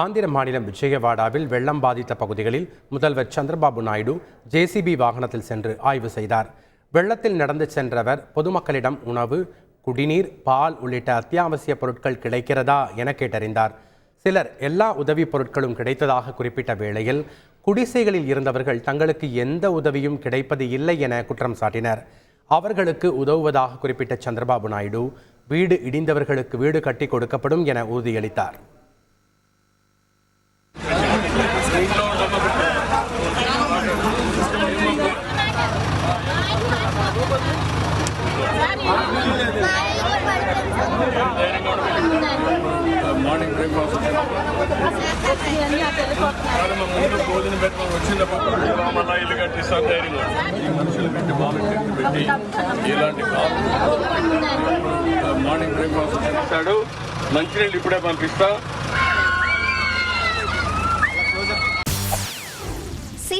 ஆந்திர மாநிலம் விஜயவாடாவில் வெள்ளம் பாதித்த பகுதிகளில் முதல்வர் சந்திரபாபு நாயுடு ஜேசிபி வாகனத்தில் சென்று ஆய்வு செய்தார். வெள்ளத்தில் நடந்து சென்றவர் பொதுமக்களிடம் உணவு குடிநீர் பால் உள்ளிட்ட அத்தியாவசிய பொருட்கள் கிடைக்கிறதா என கேட்டறிந்தார். சிலர் எல்லா உதவிப் பொருட்களும் கிடைத்ததாக குறிப்பிட்ட வேளையில் குடிசைகளில் இருந்தவர்கள் தங்களுக்கு எந்த உதவியும் கிடைப்பது இல்லை என குற்றம் சாட்டினர். அவர்களுக்கு உதவுவதாக குறிப்பிட்ட சந்திரபாபு நாயுடு வீடு இடிந்தவர்களுக்கு வீடு கட்டி கொடுக்கப்படும் என உறுதியளித்தார். మార్నింగ్ బ్రేక్ఫాస్ట్ ముందు భోజనం పెట్టడం వచ్చినప్పుడు మళ్ళీ ఇల్లు కట్టిస్తాను ధైర్యంగా ఈ మనుషులు పెట్టి బాగా చెట్టు పెట్టి ఇలాంటి మార్నింగ్ బ్రేక్ఫాస్ట్ చేస్తాడు మంచినీళ్ళు ఇప్పుడే పంపిస్తా.